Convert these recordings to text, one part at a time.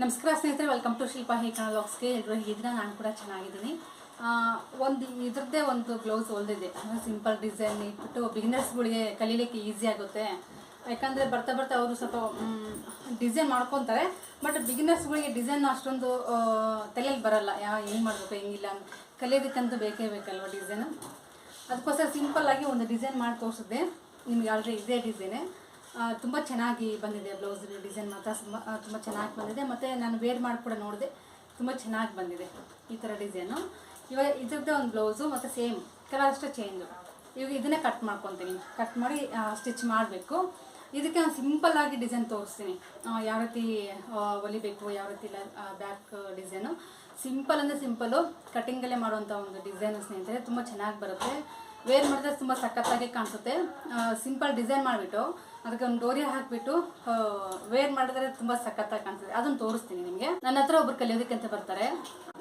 ನಮಸ್ಕಾರ ಸ್ನೇಹಿತರೆ welcome to Shilpa ಹೇಕಣ ಲಾಕ್ಸ್ಗೆ ಎಲ್ಲರೂ ಹೇಗಿದ್ರೆ ನಾನು ಕೂಡ ಚೆನ್ನಾಗಿದ್ದೀನಿ. ಒಂದು ಇದ್ರದ್ದೇ ಒಂದು ಬ್ಲೌಸ್ ಹೊಲ್ದಿದೆ. ಸಿಂಪಲ್ ಡಿಸೈನ್ ಇಟ್ಬಿಟ್ಟು ಬಿಗಿನರ್ಸ್ಗಳಿಗೆ ಕಲೀಲಿಕ್ಕೆ ಈಸಿ ಆಗುತ್ತೆ. ಯಾಕಂದರೆ ಬರ್ತಾ ಬರ್ತಾ ಅವರು ಸ್ವಲ್ಪ ಡಿಸೈನ್ ಮಾಡ್ಕೊತಾರೆ. ಬಟ್ ಬಿಗಿನರ್ಸ್ಗಳಿಗೆ ಡಿಸೈನ್ ಅಷ್ಟೊಂದು ತಲೆಯಲ್ಲಿ ಬರಲ್ಲ. ಯಾವ ಹೆಂಗೆ ಮಾಡಬೇಕು, ಹೆಂಗಿಲ್ಲ. ಕಲಿಯೋದಕ್ಕಂತೂ ಬೇಕೇ ಬೇಕಲ್ವ ಡಿಸೈನು ಅದಕ್ಕೋಸ್ಕರ ಸಿಂಪಲ್ಲಾಗಿ ಒಂದು ಡಿಸೈನ್ ಮಾಡಿ ತೋರಿಸಿದ್ದೆ ನಿಮ್ಗೆ ಆಲ್ರೆಡಿ ಇದೇ ಡಿಸೈನೇ ತುಂಬ ಚೆನ್ನಾಗಿ ಬಂದಿದೆ ಬ್ಲೌಸ್ ಡಿಸೈನ್ ಮಾತ್ರ. ತುಂಬ ಚೆನ್ನಾಗಿ ಬಂದಿದೆ. ಮತ್ತು ನಾನು ವೇರ್ ಮಾಡಿ ಕೂಡ ನೋಡಿದೆ. ತುಂಬ ಚೆನ್ನಾಗಿ ಬಂದಿದೆ ಈ ಥರ ಡಿಸೈನು ಇವಾಗ ಇದ್ರದ್ದೇ ಒಂದು ಬ್ಲೌಸು ಮತ್ತು ಸೇಮ್ ಕಲರ್ ಅಷ್ಟೇ ಚೇಂಜು ಇವಾಗ ಇದನ್ನೇ ಕಟ್ ಮಾಡ್ಕೊತೀನಿ. ಕಟ್ ಮಾಡಿ ಸ್ಟಿಚ್ ಮಾಡಬೇಕು. ಇದಕ್ಕೆ ನಾನು ಸಿಂಪಲ್ ಆಗಿ ಡಿಸೈನ್ ತೋರಿಸ್ತೀನಿ. ಯಾವ ರೀತಿ ಹೊಲಿಬೇಕು, ಯಾವ ರೀತಿ ಬ್ಯಾಕ್ ಡಿಸೈನು ಸಿಂಪಲ್ ಅಂದರೆ ಸಿಂಪಲು ಕಟಿಂಗಲ್ಲೇ ಮಾಡುವಂಥ ಒಂದು ಡಿಸೈನ್ ಸ್ನೇಹಿತರೆ. ತುಂಬ ಚೆನ್ನಾಗಿ ಬರುತ್ತೆ. ವೇರ್ ಮಾಡಿದ್ರೆ ತುಂಬ ಸಖತ್ತಾಗಿ ಕಾಣಿಸುತ್ತೆ. ಸಿಂಪಲ್ ಡಿಸೈನ್ ಮಾಡಿಬಿಟ್ಟು ಅದಕ್ಕೆ ಒಂದು ಡೋರಿ ಹಾಕಿಬಿಟ್ಟು ವೇರ್ ಮಾಡಿದ್ರೆ ತುಂಬ ಸಖತ್ತಾಗಿ ಕಾಣಿಸುತ್ತೆ. ಅದನ್ನು ತೋರಿಸ್ತೀನಿ ನಿಮಗೆ. ನನ್ನ ಹತ್ರ ಒಬ್ರು ಕಲಿಯೋದಕ್ಕೆ ಅಂತ ಬರ್ತಾರೆ.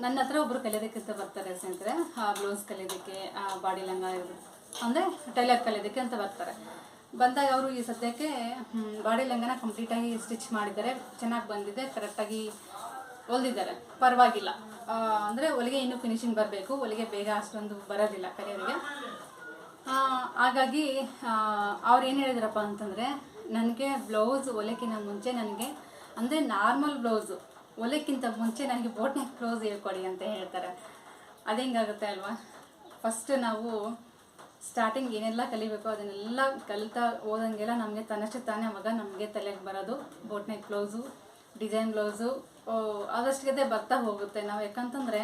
ನನ್ನ ಹತ್ರ ಒಬ್ರು ಕಲಿಯೋದಕ್ಕೆ ಅಂತ ಬರ್ತಾರೆ ಸ್ನೇಹಿತರೆ. ಬ್ಲೌಸ್ ಕಲಿಯೋದಕ್ಕೆ ಬಾಡಿ ಲಂಗ ಅಂದರೆ ಟೈಲರ್ ಕಲಿಯೋದಕ್ಕೆ ಅಂತ ಬರ್ತಾರೆ. ಬಂದಾಗ ಅವರು ಈ ಸದ್ಯಕ್ಕೆ ಬಾಡಿ ಲಂಗನ ಕಂಪ್ಲೀಟಾಗಿ ಸ್ಟಿಚ್ ಮಾಡಿದ್ದಾರೆ. ಚೆನ್ನಾಗಿ ಬಂದಿದೆ, ಕರೆಕ್ಟಾಗಿ ಹೊಲ್ದಿದ್ದಾರೆ. ಪರವಾಗಿಲ್ಲ. ಅಂದರೆ ಹೊಲಿಗೆ ಇನ್ನೂ ಫಿನಿಶಿಂಗ್ ಬರಬೇಕು. ಹೊಲಿಗೆ ಬೇಗ ಅಷ್ಟೊಂದು ಬರೋದಿಲ್ಲ ಕಲಿಯೋರಿಗೆ. ಹಾಗಾಗಿ ಅವ್ರು ಏನು ಹೇಳಿದ್ರಪ್ಪ ಅಂತಂದರೆ, ನನಗೆ ಬ್ಲೌಸ್ ಒಲೆಕ್ಕಿಂತ ಮುಂಚೆ ನನಗೆ, ಅಂದರೆ ನಾರ್ಮಲ್ ಬ್ಲೌಸು ಒಲೆಕ್ಕಿಂತ ಮುಂಚೆ ನನಗೆ ಬೋಟ್ ನೆಕ್ ಬ್ಲೌಸ್ ಹೇಳ್ಕೊಡಿ ಅಂತ ಹೇಳ್ತಾರೆ. ಅದು ಹೆಂಗಾಗುತ್ತೆ ಅಲ್ವಾ? ಫಸ್ಟ್ ನಾವು ಸ್ಟಾರ್ಟಿಂಗ್ ಏನೆಲ್ಲ ಕಲಿಬೇಕು, ಅದನ್ನೆಲ್ಲ ಕಲಿತಾ ಹೋದಂಗೆಲ್ಲ ನಮಗೆ ತನ್ನಷ್ಟೇ ತಾನೇ ಮಗ, ನಮಗೆ ತಲೆಗೆ ಬರೋದು boat neck blouse design blouse ಆದಷ್ಟಿಗೆ ಬರ್ತಾ ಹೋಗುತ್ತೆ. ನಾವು ಯಾಕಂತಂದರೆ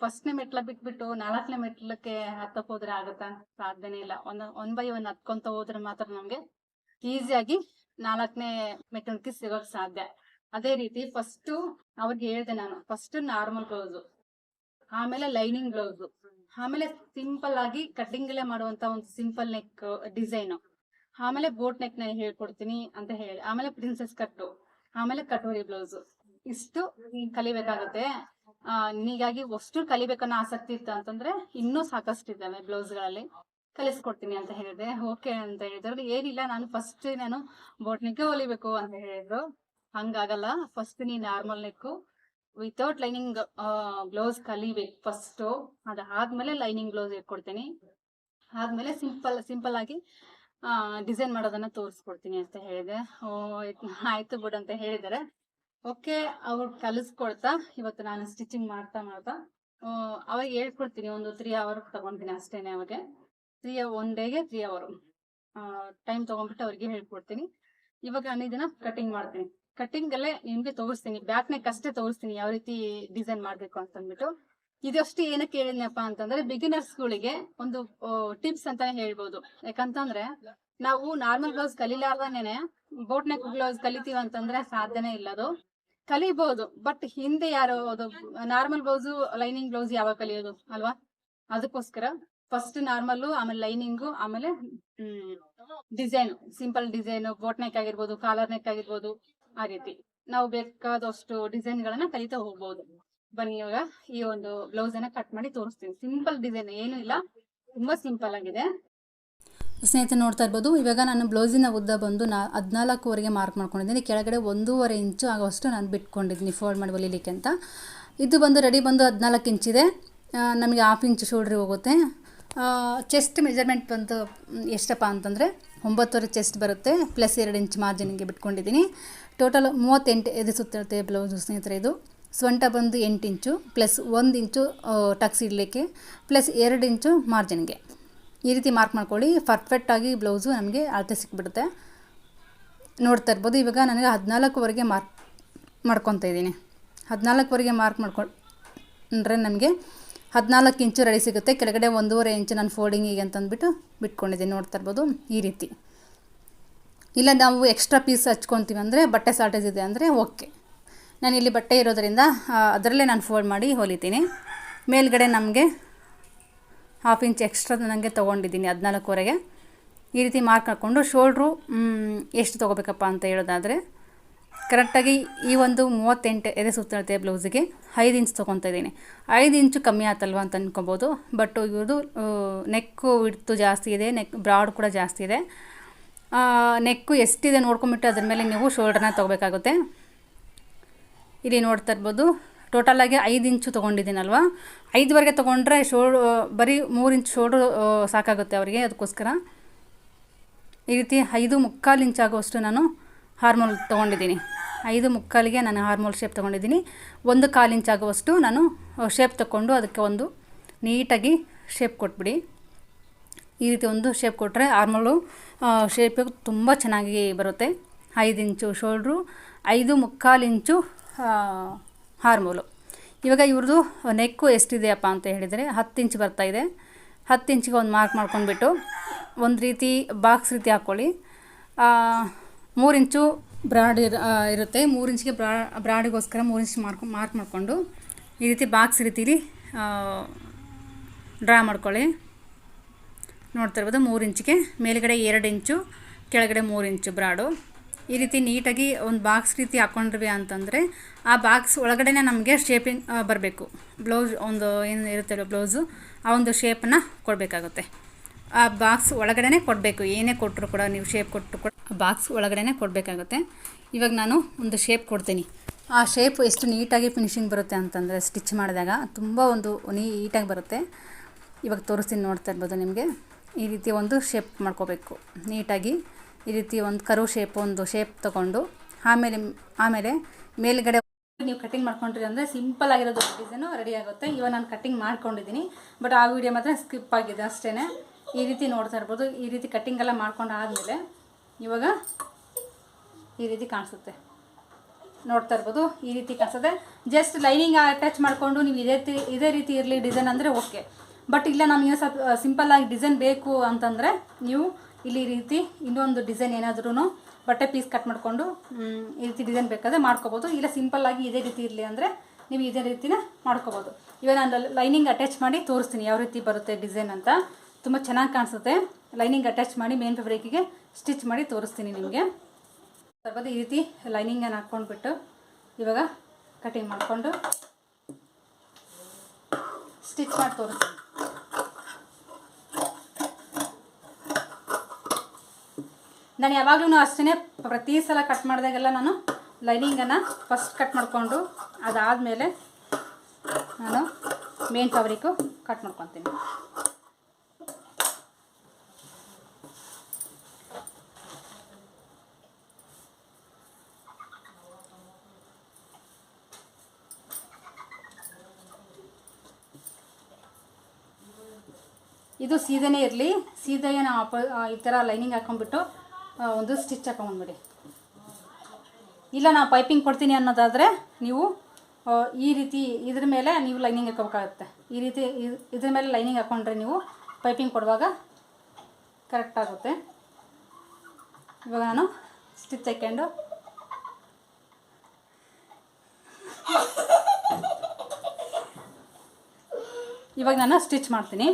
ಫಸ್ಟ್ನೇ ಮೆಟ್ಲ ಬಿಟ್ಬಿಟ್ಟು ನಾಲ್ಕನೇ ಮೆಟ್ಲಕ್ಕೆ ಹತ್ತಕ್ಕೆ ಹೋದ್ರೆ ಆಗತ್ತಾ? ಸಾಧ್ಯನೇ ಇಲ್ಲ. ಒಂದ್ ಒನ್ ಬೈ ಒನ್ ಹತ್ಕೊಂತ ಹೋದ್ರೆ ಮಾತ್ರ ನಮ್ಗೆ ಈಸಿಯಾಗಿ ನಾಲ್ಕನೇ ಮೆಟ್ಲಕ್ಕೆ ಸಿಗೋಕ್ ಸಾಧ್ಯ. ಅದೇ ರೀತಿ ಫಸ್ಟ್ ಅವ್ರಿಗೆ ಹೇಳ್ದೆ ನಾನು ಫಸ್ಟ್ ನಾರ್ಮಲ್ ಬ್ಲೌಸ್ ಆಮೇಲೆ ಲೈನಿಂಗ್ ಬ್ಲೌಸ್ ಆಮೇಲೆ ಸಿಂಪಲ್ ಆಗಿ ಕಟ್ಟಿಂಗಲ್ಲೇ ಮಾಡುವಂತ ಒಂದು ಸಿಂಪಲ್ ನೆಕ್ ಡಿಸೈನ್ ಆಮೇಲೆ ಬೋಟ್ ನೆಕ್ ನಾನು ಹೇಳ್ಕೊಡ್ತೀನಿ ಅಂತ ಹೇಳಿ, ಆಮೇಲೆ ಪ್ರಿನ್ಸೆಸ್ ಕಟ್ಟು ಆಮೇಲೆ ಕಟೋರಿ ಬ್ಲೌಸ್ ಇಷ್ಟು ಕಲಿಬೇಕಾಗತ್ತೆ. ನಿನಗಾಗಿ ಅಷ್ಟು ಕಲಿಬೇಕನ್ನೋ ಆಸಕ್ತಿ ಇತ್ತು ಅಂತಂದ್ರೆ ಇನ್ನೂ ಸಾಕಷ್ಟು ಇದ್ದಾವೆ ಬ್ಲೌಸ್ಗಳಲ್ಲಿ. ಕಲಿಸ್ಕೊಡ್ತೀನಿ ಅಂತ ಹೇಳಿದೆ. ಓಕೆ ಅಂತ ಹೇಳಿದ್ರು. ಏನಿಲ್ಲ, ನಾನು ಫಸ್ಟ್ ನಾನು ಬೋಟ್ ನೆಕ್ ಹೊಲಿಬೇಕು ಅಂತ ಹೇಳಿದ್ರು. ಹಂಗಾಗಲ್ಲ. ಫಸ್ಟ್ ನೀ normal neck without lining blouse ಕಲಿಬೇಕು ಫಸ್ಟು ಅದಾದ್ಮೇಲೆ ಲೈನಿಂಗ್ ಬ್ಲೌಸ್ ಇಟ್ಕೊಡ್ತೀನಿ. ಆದ್ಮೇಲೆ ಸಿಂಪಲ್ ಸಿಂಪಲ್ ಆಗಿ ಡಿಸೈನ್ ಮಾಡೋದನ್ನ ತೋರಿಸ್ಕೊಡ್ತೀನಿ ಅಂತ ಹೇಳಿದೆ. ಆಯ್ತು ಬಿಡು ಅಂತ ಹೇಳಿದ್ದಾರೆ ಓಕೆ, ಅವ್ರು ಕಲಿಸ್ಕೊಳ್ತಾ, ಇವತ್ತು ನಾನು ಸ್ಟಿಚಿಂಗ್ ಮಾಡ್ತಾ ಮಾಡ್ತಾ ಅವಾಗ ಹೇಳ್ಕೊಡ್ತೀನಿ, ಒಂದು ತ್ರೀ ಅವರ್ ತಗೊಂತೀನಿ ಅಷ್ಟೇನೆ ಅವಾಗ. ತ್ರೀ ಒನ್ ಡೇಗೆ ತ್ರೀ ಅವರು ಟೈಮ್ ತಗೊಂಡ್ಬಿಟ್ಟು ಅವ್ರಿಗೆ ಹೇಳ್ಕೊಡ್ತೀನಿ. ಇವಾಗ ನಾನು ಇದನ್ನ ಕಟಿಂಗ್ ಮಾಡ್ತೀನಿ. ಕಟಿಂಗ್ ಅಲ್ಲೇ ನಿಮ್ಗೆ ತೋರಿಸ್ತೀನಿ ಬ್ಯಾಕ್ ನೆಕ್ ಅಷ್ಟೇ ತೋರಿಸ್ತೀನಿ ಯಾವ ರೀತಿ ಡಿಸೈನ್ ಮಾಡ್ಬೇಕು ಅಂತ ಅಂದ್ಬಿಟ್ಟು ಇದಷ್ಟು ಏನಕ್ಕೆ ಹೇಳಿದ್ನಪ್ಪ ಅಂತಂದ್ರೆ ಬಿಗಿನರ್ಸ್ ಗಳಿಗೆ ಒಂದು ಟಿಪ್ಸ್ ಅಂತಾನೆ ಹೇಳ್ಬೋದು. ಯಾಕಂತಂದ್ರೆ, ನಾವು ನಾರ್ಮಲ್ ಬ್ಲೌಸ್ ಕಲಿಲಾರ್ದೇನೆ ಬೋಟ್ ನೆಕ್ ಬ್ಲೌಸ್ ಕಲಿತೀವಿ ಅಂತಂದ್ರೆ ಸಾಧ್ಯನೇ ಇಲ್ಲ ಅದು. ಕಲಿಬಹುದು ಬಟ್ ಹಿಂದೆ ಯಾರು ಅದು ನಾರ್ಮಲ್ ಬ್ಲೌಸು ಲೈನಿಂಗ್ ಬ್ಲೌಸ್ ಯಾವಾಗ ಕಲಿಯೋದು ಅಲ್ವಾ? ಅದಕ್ಕೋಸ್ಕರ ಫಸ್ಟ್ ನಾರ್ಮಲ್ ಆಮೇಲೆ ಲೈನಿಂಗ್ ಆಮೇಲೆ design simple design boat neck ಆಗಿರ್ಬೋದು ಕಾಲರ್ ನೆಕ್ ಆಗಿರ್ಬೋದು, ಆ ರೀತಿ. ನಾವು ಬೇಕಾದಷ್ಟು ಡಿಸೈನ್ ಗಳನ್ನ ಕಲಿತಾ ಹೋಗ್ಬೋದು. ಬನ್ನಿ ಇವಾಗ ಈ ಒಂದು ಬ್ಲೌಸ್ ಅನ್ನ ಕಟ್ ಮಾಡಿ ತೋರಿಸ್ತೀನಿ. ಸಿಂಪಲ್ ಡಿಸೈನ್ ಏನು ಇಲ್ಲ ತುಂಬಾ ಸಿಂಪಲ್ ಆಗಿದೆ. ಸ್ನೇಹಿತರೆ ನೋಡ್ತಾ ಇರ್ಬೋದು, ಇವಾಗ ನಾನು ಬ್ಲೌಸಿನ ಉದ್ದ ಬಂದು ನಾ ಹದಿನಾಲ್ಕುವರೆಗೆ ಮಾರ್ಕ್ ಮಾಡ್ಕೊಂಡಿದ್ದೀನಿ. ಕೆಳಗಡೆ ಒಂದೂವರೆ ಇಂಚು ಆಗೋಷ್ಟು ನಾನು ಬಿಟ್ಕೊಂಡಿದ್ದೀನಿ ಫೋಲ್ಡ್ ಮಾಡಿ ಹೊಲಿಲಿಕ್ಕೆ ಅಂತ. ಇದು ಬಂದು ರೆಡಿ ಬಂದು ಹದಿನಾಲ್ಕು ಇಂಚಿದೆ ನಮಗೆ ಹಾಫ್ ಇಂಚ್ ಶೋಲ್ಡ್ರಿಗೆ ಹೋಗುತ್ತೆ. ಚೆಸ್ಟ್ ಮೆಜರ್ಮೆಂಟ್ ಬಂದು ಎಷ್ಟಪ್ಪ ಅಂತಂದರೆ ಒಂಬತ್ತುವರೆ ಚೆಸ್ಟ್ ಬರುತ್ತೆ ಪ್ಲಸ್ ಎರಡು ಇಂಚ್ ಮಾರ್ಜಿನ್ಗೆ ಬಿಟ್ಕೊಂಡಿದ್ದೀನಿ. ಟೋಟಲ್ ಮೂವತ್ತೆಂಟು ಎದೆ ಸುತ್ತಿರುತ್ತೆ ಬ್ಲೌಸು ಸ್ನೇಹಿತರೆ ಇದು. ಸ್ವಂಟ ಬಂದು ಎಂಟು ಇಂಚು ಪ್ಲಸ್ ಒಂದು ಇಂಚು ಟಕ್ಸ್ ಇಡಲಿಕ್ಕೆ ಪ್ಲಸ್ ಎರಡು ಇಂಚು ಮಾರ್ಜಿನ್ಗೆ ಈ ರೀತಿ ಮಾರ್ಕ್ ಮಾಡ್ಕೊಳ್ಳಿ. ಪರ್ಫೆಕ್ಟಾಗಿ ಬ್ಲೌಸು ನಮಗೆ ಅಳತೆ ಸಿಕ್ಬಿಡುತ್ತೆ. ನೋಡ್ತಾ ಇರ್ಬೋದು. ಇವಾಗ ನನಗೆ ಹದಿನಾಲ್ಕುವರೆಗೆ ಮಾರ್ಕ್ ಮಾಡ್ಕೊತಾ ಇದ್ದೀನಿ. ಹದಿನಾಲ್ಕುವರೆಗೆ ಮಾರ್ಕ್ ಮಾಡ್ಕೊಂಡ್ರೆ ನಮಗೆ ಹದಿನಾಲ್ಕು ಇಂಚು ರೆಡಿ ಸಿಗುತ್ತೆ. ಕೆಳಗಡೆ ಒಂದೂವರೆ ಇಂಚು ನಾನು ಫೋಲ್ಡಿಂಗಿಗೆ ಅಂತಂದ್ಬಿಟ್ಟು ಬಿಟ್ಕೊಂಡಿದ್ದೀನಿ. ನೋಡ್ತಾ ಇರ್ಬೋದು. ಈ ರೀತಿ. ಇಲ್ಲ, ನಾವು ಎಕ್ಸ್ಟ್ರಾ ಪೀಸ್ ಹಚ್ಕೊತೀವಿ ಅಂದರೆ ಬಟ್ಟೆ ಶಾರ್ಟೇಜ್ ಇದೆ ಅಂದರೆ ಓಕೆ ನಾನು ಇಲ್ಲಿ ಬಟ್ಟೆ ಇರೋದರಿಂದ ಅದರಲ್ಲೇ ನಾನು ಫೋಲ್ಡ್ ಮಾಡಿ ಹೊಲಿತೀನಿ. ಮೇಲ್ಗಡೆ ನಮಗೆ ಹಾಫ್ ಇಂಚ್ ಎಕ್ಸ್ಟ್ರಾ ನನಗೆ ತೊಗೊಂಡಿದ್ದೀನಿ ಹದಿನಾಲ್ಕುವರೆಗೆ. ಈ ರೀತಿ ಮಾರ್ಕ್ ಹಾಕ್ಕೊಂಡು ಶೋಲ್ಡ್ರು ಎಷ್ಟು ತೊಗೋಬೇಕಪ್ಪ ಅಂತ ಹೇಳೋದಾದರೆ ಕರೆಕ್ಟಾಗಿ ಈ ಒಂದು ಮೂವತ್ತೆಂಟು ಎದೆ ಸುತ್ತಿರುತ್ತೆ ಬ್ಲೌಸಿಗೆ, ಐದು ಇಂಚ್ ತೊಗೊತಾ ಇದ್ದೀನಿ. ಐದು ಇಂಚು ಕಮ್ಮಿ ಆತಲ್ವ ಅಂತ ಅಂದ್ಕೊಬೋದು ಬಟ್ ಇವ್ರದು ನೆಕ್ಕು ಇಡ್ತು ಜಾಸ್ತಿ ಇದೆ ನೆಕ್ ಬ್ರಾಡ್ ಕೂಡ ಜಾಸ್ತಿ ಇದೆ. ನೆಕ್ಕು ಎಷ್ಟಿದೆ ನೋಡ್ಕೊಂಬಿಟ್ಟು ಅದ್ರ ಮೇಲೆ ನೀವು ಶೋಲ್ಡ್ರನ್ನ ತೊಗೋಬೇಕಾಗುತ್ತೆ. ಇಲ್ಲಿ ನೋಡ್ತಾ ಇರ್ಬೋದು ಟೋಟಲಾಗಿ ಐದು ಇಂಚು ತೊಗೊಂಡಿದ್ದೀನಲ್ವ? ಐದುವರೆಗೆ ತೊಗೊಂಡ್ರೆ ಶೋಲ್ಡ್ ಬರೀ ಮೂರು ಇಂಚ್ ಶೋಲ್ಡ್ರು ಸಾಕಾಗುತ್ತೆ ಅವರಿಗೆ ಅದಕ್ಕೋಸ್ಕರ. ಈ ರೀತಿ ಐದು ಮುಕ್ಕಾಲು ಇಂಚ್ ಆಗುವಷ್ಟು ನಾನು ಹಾರ್ಮೋಲ್ ತೊಗೊಂಡಿದ್ದೀನಿ. ಐದು ಮುಕ್ಕಾಲಿಗೆ ನಾನು ಹಾರ್ಮೋಲ್ ಶೇಪ್ ತೊಗೊಂಡಿದ್ದೀನಿ. ಒಂದು ಕಾಲು ಇಂಚ್ ಆಗುವಷ್ಟು ನಾನು ಶೇಪ್ ತಗೊಂಡು ಅದಕ್ಕೆ ಒಂದು ನೀಟಾಗಿ ಶೇಪ್ ಕೊಟ್ಬಿಡಿ. ಈ ರೀತಿ ಒಂದು ಶೇಪ್ ಕೊಟ್ಟರೆ ಹಾರ್ಮೋಲು ಶೇಪ್ ತುಂಬ ಚೆನ್ನಾಗಿ ಬರುತ್ತೆ. ಐದು ಇಂಚು ಶೋಲ್ಡ್ರು, ಐದು ಮುಕ್ಕಾಲು ಇಂಚು ಹಾರ್ಮೋಲು ಇವಾಗ ಇವ್ರದ್ದು ನೆಕ್ಕು ಎಷ್ಟಿದೆಯಪ್ಪ ಅಂತ ಹೇಳಿದರೆ ಹತ್ತು ಇಂಚ್ ಬರ್ತಾ ಇದೆ. ಹತ್ತು ಇಂಚಿಗೆ ಒಂದು ಮಾರ್ಕ್ ಮಾಡ್ಕೊಂಡ್ಬಿಟ್ಟು ಒಂದು ರೀತಿ ಬಾಕ್ಸ್ ರೀತಿ ಹಾಕ್ಕೊಳ್ಳಿ. ಮೂರು ಇಂಚು ಬ್ರಾಡ್ ಇರ ಇರುತ್ತೆ. ಮೂರು ಇಂಚಿಗೆ ಬ್ರಾ, ಬ್ರಾಡಿಗೋಸ್ಕರ ಮೂರು ಇಂಚ್ ಮಾರ್ಕ್ ಮಾರ್ಕ್ ಮಾಡಿಕೊಂಡು ಈ ರೀತಿ ಬಾಕ್ಸ್ ರೀತಿಲಿ ಡ್ರಾ ಮಾಡ್ಕೊಳ್ಳಿ. ನೋಡ್ತಾ ಇರ್ಬೋದು ಮೂರು ಇಂಚಿಗೆ. ಮೇಲುಗಡೆ ಎರಡು ಇಂಚು, ಕೆಳಗಡೆ ಮೂರು ಇಂಚು ಬ್ರಾಡು. ಈ ರೀತಿ ನೀಟಾಗಿ ಒಂದು ಬಾಕ್ಸ್ ರೀತಿ ಹಾಕ್ಕೊಂಡ್ರಿ ಅಂತಂದರೆ ಆ ಬಾಕ್ಸ್ ಒಳಗಡೆ ನಮಗೆ ಶೇಪಿಂಗ್ ಬರಬೇಕು. ಬ್ಲೌಸ್ ಒಂದು ಏನು ಇರುತ್ತೆ ಬ್ಲೌಸು, ಆ ಒಂದು ಶೇಪನ್ನು ಕೊಡಬೇಕಾಗುತ್ತೆ. ಆ ಬಾಕ್ಸ್ ಒಳಗಡೆ ಕೊಡಬೇಕು. ಏನೇ ಕೊಟ್ಟರು ಕೂಡ ನೀವು ಶೇಪ್ ಕೊಟ್ಟರು ಕೂಡ ಬಾಕ್ಸ್ ಒಳಗಡೆನೆ ಕೊಡಬೇಕಾಗುತ್ತೆ. ಇವಾಗ ನಾನು ಒಂದು ಶೇಪ್ ಕೊಡ್ತೀನಿ. ಆ ಶೇಪ್ ಎಷ್ಟು ನೀಟಾಗಿ ಫಿನಿಶಿಂಗ್ ಬರುತ್ತೆ ಅಂತಂದರೆ ಸ್ಟಿಚ್ ಮಾಡಿದಾಗ ತುಂಬ ಒಂದು ನೀಟಾಗಿ ಬರುತ್ತೆ. ಇವಾಗ ತೋರಿಸ್ತೀನಿ ನೋಡ್ತಾ ಇರ್ಬೋದು ನಿಮಗೆ. ಈ ರೀತಿ ಒಂದು ಶೇಪ್ ಮಾಡ್ಕೋಬೇಕು. ನೀಟಾಗಿ ಈ ರೀತಿ ಒಂದು ಕರು ಶೇಪ್ ಒಂದು ಶೇಪ್ ತಗೊಂಡು ಆಮೇಲೆ ಆಮೇಲೆ ಮೇಲ್ಗಡೆ ನೀವು ಕಟಿಂಗ್ ಮಾಡ್ಕೊಂಡ್ರಿ ಅಂದರೆ ಸಿಂಪಲ್ ಆಗಿರೋದು ಡಿಸೈನು ರೆಡಿ ಆಗುತ್ತೆ. ಇವಾಗ ನಾನು ಕಟಿಂಗ್ ಮಾಡ್ಕೊಂಡಿದ್ದೀನಿ. ಬಟ್ ಆ ವಿಡಿಯೋ ಮಾತ್ರ ಸ್ಕಿಪ್ ಆಗಿದೆ ಅಷ್ಟೇ ಈ ರೀತಿ ನೋಡ್ತಾ ಇರ್ಬೋದು. ಈ ರೀತಿ ಕಟಿಂಗ್ ಎಲ್ಲ ಮಾಡ್ಕೊಂಡು ಆದಮೇಲೆ ಇವಾಗ ಈ ರೀತಿ ಕಾಣಿಸುತ್ತೆ. ನೋಡ್ತಾ ಇರ್ಬೋದು. ಈ ರೀತಿ ಕಾಣಿಸುತ್ತೆ. ಜಸ್ಟ್ ಲೈನಿಂಗ್ ಅಟ್ಯಾಚ್ ಮಾಡಿಕೊಂಡು ನೀವು ಇದೇ ಇದೇ ರೀತಿ ಇರಲಿ ಡಿಸೈನ್ ಅಂದರೆ ಓಕೆ ಬಟ್ ಇಲ್ಲ ನಮಗೆ ಸ್ವಲ್ಪ ಸಿಂಪಲ್ ಆಗಿ ಡಿಸೈನ್ ಬೇಕು ಅಂತಂದರೆ ನೀವು ಇಲ್ಲಿ ಈ ರೀತಿ ಇನ್ನೊಂದು ಡಿಸೈನ್ ಏನಾದ್ರೂ ಬಟ್ಟೆ ಪೀಸ್ ಕಟ್ ಮಾಡಿಕೊಂಡು ಈ ರೀತಿ ಡಿಸೈನ್ ಬೇಕಾದರೆ ಮಾಡ್ಕೋಬೋದು. ಇಲ್ಲ ಸಿಂಪಲ್ ಆಗಿ ಇದೇ ರೀತಿ ಇರಲಿ ಅಂದರೆ ನೀವು ಇದೇ ರೀತಿನ ಮಾಡ್ಕೋಬೋದು. ಇವಾಗ ನಾನು ಲೈನಿಂಗ್ ಅಟ್ಯಾಚ್ ಮಾಡಿ ತೋರಿಸ್ತೀನಿ ಯಾವ ರೀತಿ ಬರುತ್ತೆ ಡಿಸೈನ್ ಅಂತ. ತುಂಬ ಚೆನ್ನಾಗಿ ಕಾಣಿಸುತ್ತೆ. ಲೈನಿಂಗ್ ಅಟ್ಯಾಚ್ ಮಾಡಿ ಮೇನ್ ಫ್ಯಾಬ್ರಿಕ್ಕಿಗೆ ಸ್ಟಿಚ್ ಮಾಡಿ ತೋರಿಸ್ತೀನಿ ನಿಮಗೆ. ಸರ್ವದ ಈ ರೀತಿ ಲೈನಿಂಗನ್ನು ಹಾಕ್ಕೊಂಡ್ಬಿಟ್ಟು ಇವಾಗ ಕಟಿಂಗ್ ಮಾಡಿಕೊಂಡು ಸ್ಟಿಚ್ ಮಾಡಿ ತೋರಿಸ್ತೀನಿ. ನಾನು ಯಾವಾಗಲೂ ಅಷ್ಟೇ ಪ್ರತಿ ಸಲ ಕಟ್ ಮಾಡಿದಾಗೆಲ್ಲ ನಾನು ಲೈನಿಂಗನ್ನು ಫಸ್ಟ್ ಕಟ್ ಮಾಡಿಕೊಂಡು ಅದಾದಮೇಲೆ ನಾನು ಮೇನ್ ಫ್ಯಾಬ್ರಿಕ್ಕು ಕಟ್ ಮಾಡ್ಕೊತೀನಿ. ಇದು ಸೀದೆನೇ ಇರಲಿ. ಸೀದೆಯ ನಾವು ಈ ಥರ ಲೈನಿಂಗ್ ಹಾಕೊಂಡ್ಬಿಟ್ಟು ಒಂದು ಸ್ಟಿಚ್ ಹಾಕೊಂಡ್ಬಿಡಿ ಇಲ್ಲ ನಾವು ಪೈಪಿಂಗ್ ಕೊಡ್ತೀನಿ ಅನ್ನೋದಾದರೆ ನೀವು ಈ ರೀತಿ ಇದ್ರ ಮೇಲೆ ನೀವು ಲೈನಿಂಗ್ ಹಾಕೋಬೇಕಾಗುತ್ತೆ ಈ ರೀತಿ ಇದ್- ಇದ್ರ ಮೇಲೆ ಲೈನಿಂಗ್ ಹಾಕ್ಕೊಂಡ್ರೆ ನೀವು ಪೈಪಿಂಗ್ ಕೊಡುವಾಗ ಕರೆಕ್ಟ್ ಆಗುತ್ತೆ. ಇವಾಗ ನಾನು ಸ್ಟಿಚ್ ಹಾಕ್ಕೊಂಡು ಇವಾಗ ನಾನು ಸ್ಟಿಚ್ ಮಾಡ್ತೀನಿ.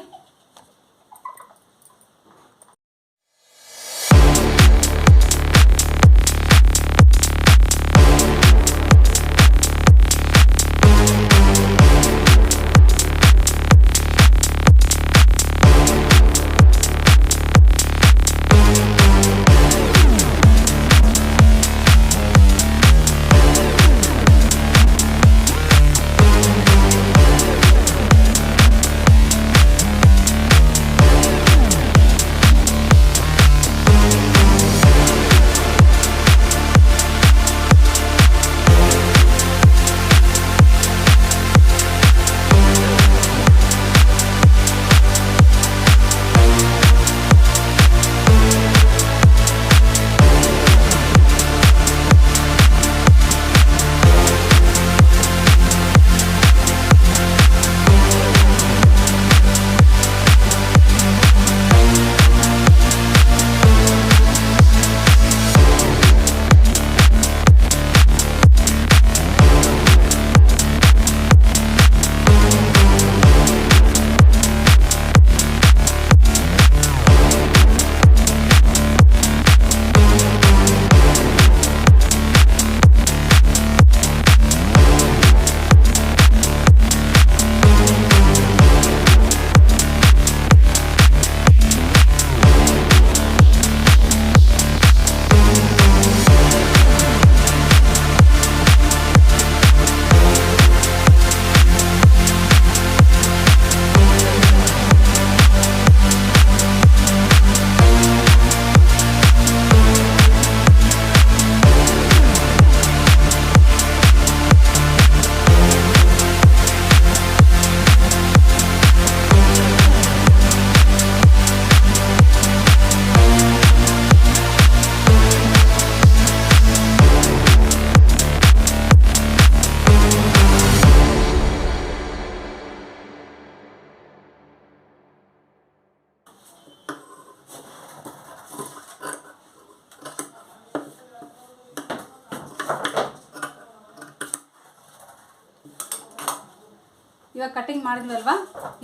ಇವಾಗ ಕಟ್ಟಿಂಗ್ ಮಾಡಿದ್ವಲ್ವಾ?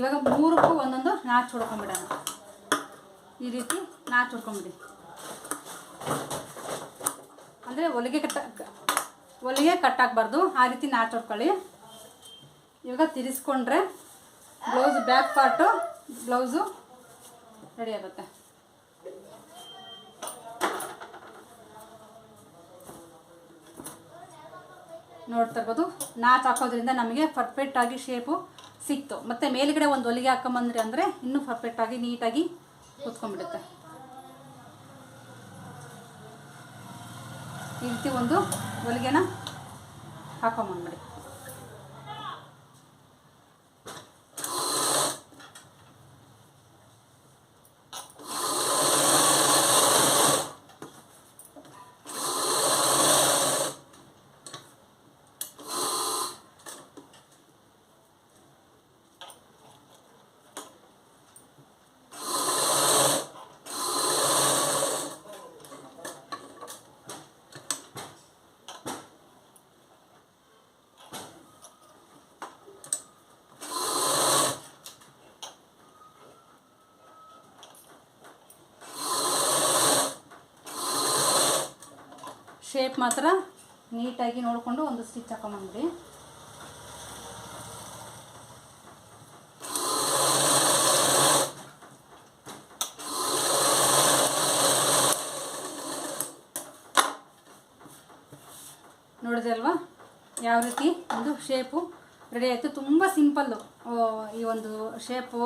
ಇವಾಗ ಮೂರಕ್ಕೂ ಒಂದೊಂದು ನಾಚ್ ಹೊಡ್ಕೊಂಬಿಡೋಣ ಈ ರೀತಿ ನಾಚ್ ಹೊಡ್ಕೊಂಬಿಡಿ ಅಂದರೆ ಹೊಲಿಗೆ ಕಟ್ಟ ಹೊಲಿಗೆ ಕಟ್ಟಾಕಬಾರ್ದು, ಆ ರೀತಿ ನಾಚ್ ಹೊಡ್ಕೊಳ್ಳಿ. ಇವಾಗ ತಿರ್ಸ್ಕೊಂಡ್ರೆ blouse back part blouse ready ಆಗುತ್ತೆ. ನೋಡ್ತಾ ಇರ್ಬೋದು. ನಾಚ್ ಹಾಕೋದ್ರಿಂದ ನಮಗೆ ಪರ್ಫೆಕ್ಟಾಗಿ ಶೇಪು ಸಿಕ್ತು. ಮತ್ತು ಮೇಲ್ಗಡೆ ಒಂದು ಹೊಲಿಗೆ ಹಾಕೊಂಬಂದ್ರಿ ಅಂದರೆ ಇನ್ನೂ ಪರ್ಫೆಕ್ಟಾಗಿ ನೀಟಾಗಿ ಕೂತ್ಕೊಂಡ್ಬಿಡುತ್ತೆ. ಈ ರೀತಿ ಒಂದು ಹೊಲಿಗೆನ ಹಾಕೊಂಬಂದ್ಬಿಡಿ. ಶೇಪ್ ಮಾತ್ರ ನೀಟಾಗಿ ನೋಡಿಕೊಂಡು ಒಂದು ಸ್ಟಿಚ್ ಹಾಕೊಂಬಂದ್ಬಿಡಿ. ನೋಡಿದೆ ಅಲ್ವಾ? ಯಾವ ರೀತಿ ಒಂದು ಶೇಪು ರೆಡಿ ಆಯಿತು. ತುಂಬ ಸಿಂಪಲ್ಲು ಈ ಒಂದು ಶೇಪು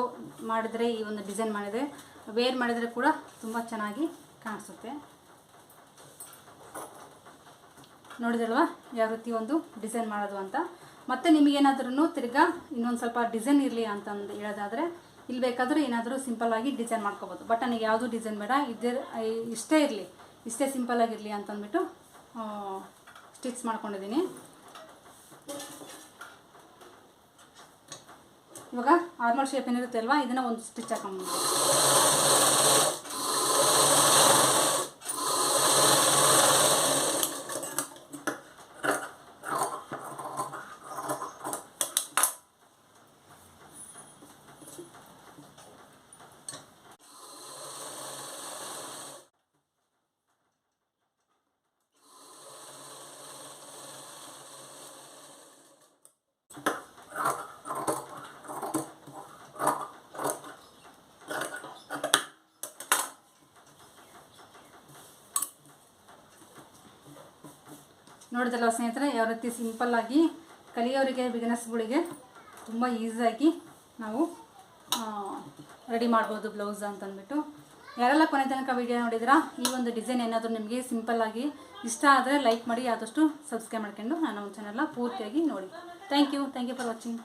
ಮಾಡಿದರೆ, ಈ ಒಂದು ಡಿಸೈನ್ ಮಾಡಿದರೆ ವೇರ್ ಮಾಡಿದರೆ ಕೂಡ ತುಂಬ ಚೆನ್ನಾಗಿ ಕಾಣಿಸುತ್ತೆ. ನೋಡಿದಲ್ವಾ ಯಾವ ರೀತಿ ಒಂದು ಡಿಸೈನ್ ಮಾಡೋದು ಅಂತ. ಮತ್ತು ನಿಮಗೇನಾದ್ರೂ ತಿರ್ಗಾ ಇನ್ನೊಂದು ಸ್ವಲ್ಪ ಡಿಸೈನ್ ಇರಲಿ ಅಂತಂದು ಹೇಳೋದಾದರೆ ಇಲ್ಲಿ ಬೇಕಾದರೂ ಏನಾದರೂ ಸಿಂಪಲ್ಲಾಗಿ ಡಿಸೈನ್ ಮಾಡ್ಕೋಬೋದು. ಬಟ್ ನನಗೆ ಯಾವುದು ಡಿಸೈನ್ ಬೇಡ, ಇದೇ ಇಷ್ಟೇ ಇರಲಿ. ಇಷ್ಟೇ ಸಿಂಪಲ್ಲಾಗಿರಲಿ ಅಂತಂದ್ಬಿಟ್ಟು ಸ್ಟಿಚ್ ಮಾಡ್ಕೊಂಡಿದ್ದೀನಿ. ಇವಾಗ ಆರ್ಮಲ್ ಶೇಪ್ ಏನಿರುತ್ತೆ ಅಲ್ವಾ ಇದನ್ನು ಒಂದು ಸ್ಟಿಚ್ ಹಾಕೊಂಡ್ಬಿಡಿ ನೋಡಿದಲ್ಲ ಸ್ನೇಹಿತರೆ, ಯಾವ ರೀತಿ ಸಿಂಪಲ್ಲಾಗಿ ಕಲಿಯೋರಿಗೆ ಬಿಗಿನರ್ಸ್ಗಳಿಗೆ ತುಂಬ ಈಸಿಯಾಗಿ ನಾವು ರೆಡಿ ಮಾಡ್ಬೋದು ಬ್ಲೌಸ್ ಅಂತಂದ್ಬಿಟ್ಟು ಯಾರೆಲ್ಲ ಕೊನೆ ತನಕ ವಿಡಿಯೋ ನೋಡಿದ್ರಾ ಈ ಒಂದು ಡಿಸೈನ್ ಏನಾದರೂ ನಿಮಗೆ ಸಿಂಪಲ್ಲಾಗಿ ಇಷ್ಟ ಆದರೆ ಲೈಕ್ ಮಾಡಿ, ಆದಷ್ಟು ಸಬ್ಸ್ಕ್ರೈಬ್ ಮಾಡ್ಕೊಂಡು ನಾನು ಒಂದು ಚಾನಲ್ನ ಪೂರ್ತಿಯಾಗಿ ನೋಡಿ. Thank you thank you for watching